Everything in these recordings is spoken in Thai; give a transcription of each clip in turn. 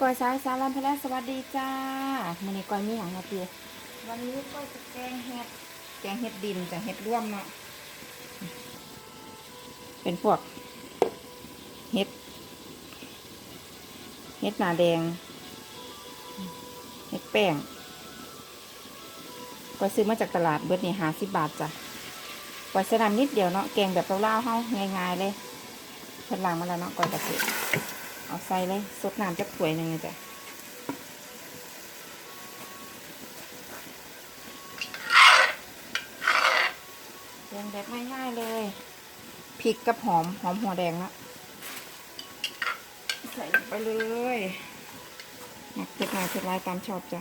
ก้อยสายสารลำพะแลสวัสดีจ้ามื้อนี้ก้อยมีหยังมาเตียวันนี้ก้อยจะแกงเห็ดแกงเห็ดดินจ้ะเห็ดร่วมเนาะเป็นพวกเห็ดเห็ดหนาแดงเห็ดแป้งก้อยซื้อมาจากตลาดเบิดนี่หาสิบบาทจ้ะก้อยใส่น้ำนิดเดียวเนาะแกงแบบเล่าวๆเฮาง่ายๆเลยเพิ่นล้างมาแล้วเนาะก้อยกระเทียม เอาใส่เลยสดน้ำจักถ้วยหนึ่งเลยจ้ะเรียงแบบง่ายๆเลยพริกกับหอมหอมหัวแดงละใส่ลงไปเลยหนักเผ็ดหน่อยเผ็ดลายตามชอบจ้ะ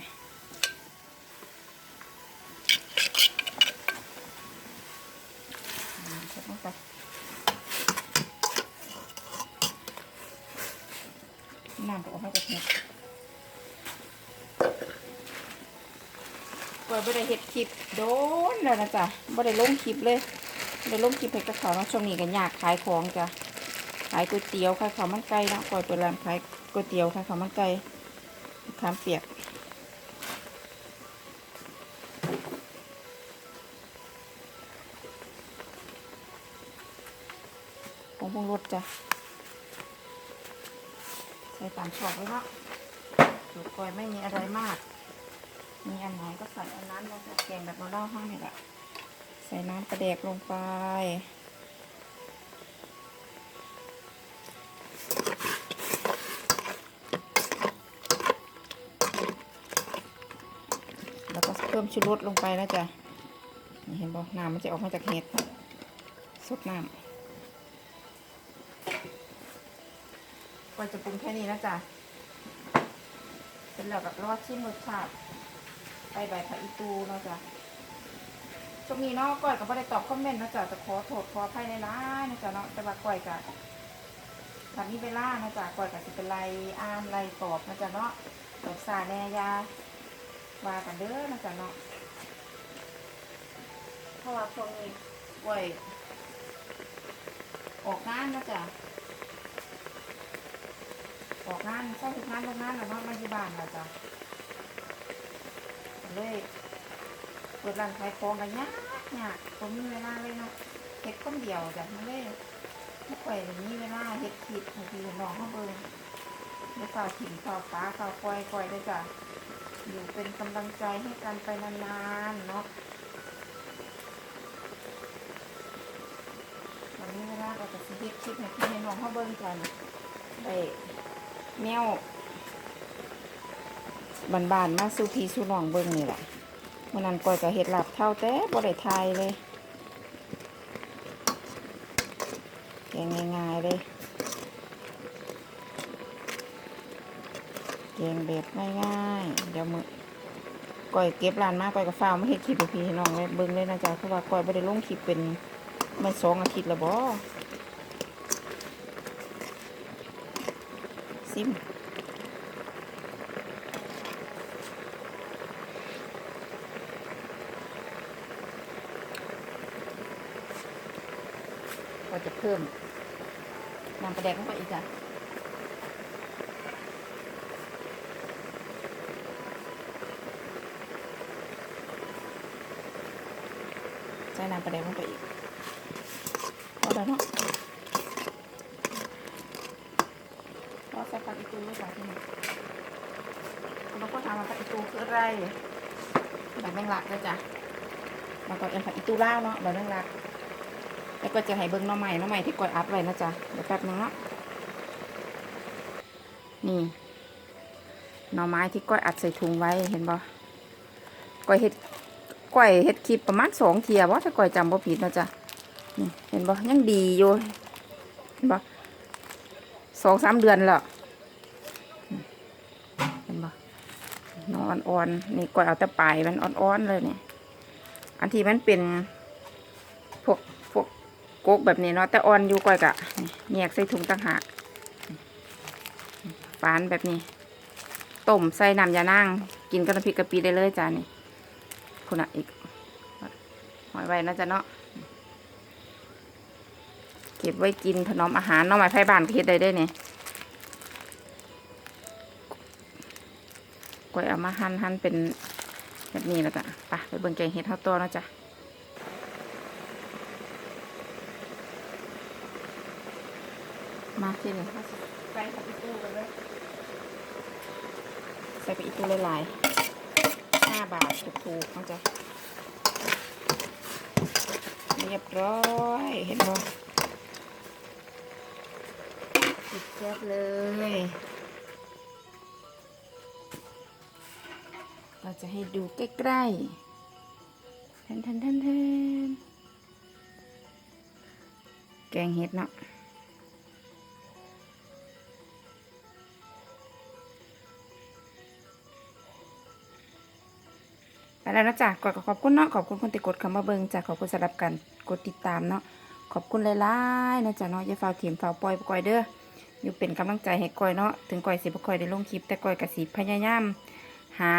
น้ำก็ออกมาจากเห็ดเปิดไม่ได้เห็ดคลิปโดนแล้วนะจ๊ะไม่ได้ลงคลิปเลยไม่ได้ลงคลิปเห็ดกระเขาเนาะช่วงนี้กันยากขายของจ้ะขายก๋วยเตี๋ยวขายข้าวมันไก่นะปล่อยเปิดร้านขายก๋วยเตี๋ยวขายข้าวมันไก่ข้ามเปียกของพงรสจ้ะ ใส่ตามชอบไว้เนาะสูกอยไม่มีอะไรมาก มีอันไหนก็ใส่อันนั้นลงไปแกงแบบเราเล่าห้นี่แหละใส่น้ำประเดกลงไปแล้วก็เพิ่มชูรสลงไปนะจ๊ะเห็นบอกน้ำมันจะออกมาจากเห็ดสดน้ำ ก็จะปรุงแค่นี้นะจ๊ะเสร็จแล้วกับรอดชิมรสชาติไปใบผักอีตูเนาะจ๊ะช่วงนี้เนาะก้อยก็ไม่ได้ตอบคอมเมนต์นะจ๊ะจะขอโทษขออภัยในร้ายๆนะจ๊ะเนาะแต่ว่าก้อยกับทำนี้เวลานะจ๊ะก้อยกับสิเป็นไรอ่านไรตอบนะจ๊ะเนาะตอบสาแนยาว่ากันเด้อนะจ๊ะเนาะเพราะว่าช่วงนี้ก้อยออกงานนะจ๊ะ ออกงานใช่งานโรงงานแล้วเนาะมาที่บ้านแล้วจ้ะเลยเปิดร้านขายของกันยากยากผมมีเวลาเลยเนาะเฮ็ดคนเดียวจ้ะไม่ได้ไม่ค่อยมีเวลาเฮ็ดคลิปบางทีน้องเขาเบิ่งเดี๋ยวฝ่าถิ่นฝ่าฟ้าฝ่าคอยคอยได้จ้ะอยู่เป็นกำลังใจให้กันไปนานๆเนาะวันนี้เวลาก็จะสิเฮ็ดคลิปให้พี่ให้น้องเขาเบิ่งกันได้ แนวบานๆมาสู่พีสู่น้องเบิ่งนี่แหละวันนั้นก่อยก็เฮ็ดหลาบเท่าแต่บ่ได้ทายเลยแกงง่ายๆเลยแกงแบบง่ายๆเดี๋ยวมือก่อยเก็บร้านมาก่อยก็ฟ้าวมาเฮ็ดคลิปพี่น้องเลยเบิ่งเลยนะจ๊ะเพราะว่าก่อยบ่ได้ลงคลิปเป็นไม่สองอาทิตย์แล้วบ่ ซิมก็จะเพิ่มน้ำปลาแดกลงไปอีกจ้ะใส่น้ำปลาแดกลงไปอีกพอแล้วเนาะ พอใส่ผักอีตูไว้ก่อนที่นี่คุณต้องก็ถามว่าผักอีตูคืออะไรแบบแมงลักเลยจ้ะแล้วก็เอ็นผักอีตูล่าเนาะแบบแมงลัก แล้วก็จะให้เบิ้งหน้อใหม่น้อใหม่ที่กดอัพไว้นะจ๊ะเดี๋ยวแป๊บนึงเนาะนี่หน่อไม้ที่ก้อยอัดใส่ถุงไว้เห็นบ่ก้อยเฮ็ดก้อยเฮ็ดคลิปประมาณสองเทียบ่ถ้าก้อยจำบ่ผิดนะจ๊ะนี่เห็นบ่ยังดีอยู่เห็นบ่สองสามเดือนแล้ว เห็นบ่ห นอนอ่อนๆนี่ก้อยเอาแต่ปลายมันอ่อนๆเลยเนี่ยอันที่มันเป็นพวกพวกโกกแบบนี้เนาะแต่อ่อนอยู่ก่อยกะแยกใส่ถุงต่างหากฝานแบบนี้ต้มใส่น้ำยานางกินกับน้ำพริกกะปิได้เลยจ้านี่คุณอะอีกหอยไว้นะจ๊ะเนาะเก็บไว้กินถนอมอาหารเน้องไม้ไผ่บ้านก็เฮ็ดได้เด้เนี่ย ก้อยเอามาหั่นหั่นเป็นแบบนี้แล้วจ้ะไปไปเบิ่งแกงเห็ดเท่าตัวเนาะจ้ะมาทีนี้ใส่ไปอีตู้เลยใส่ไปอีตู้หลายๆห้าบาทถูกๆเนาะจ้ะเรียบร้อยเห็นบ่ติดแก๊บเลย จะให้ดูใกล้ๆแทนแทนแทนแทนแกงเห็ดเนาะไปแล้วนะจ๊ะกดขอบคุณเนาะขอบคุณคนที่กดคำว่าเบิงจ้ะขอบคุณสำหรับการกดติดตามเนาะขอบคุณหลายๆนะจ๊ะเนาะอย่าฝ่าเข็มฝ่าปล่อยปล่อยเด้ออยู่เป็นกำลังใจให้ก้อยเนาะถึงก้อยสิบ่ค่อยได้ลงคลิปแต่ก้อยก็สิพยายามหา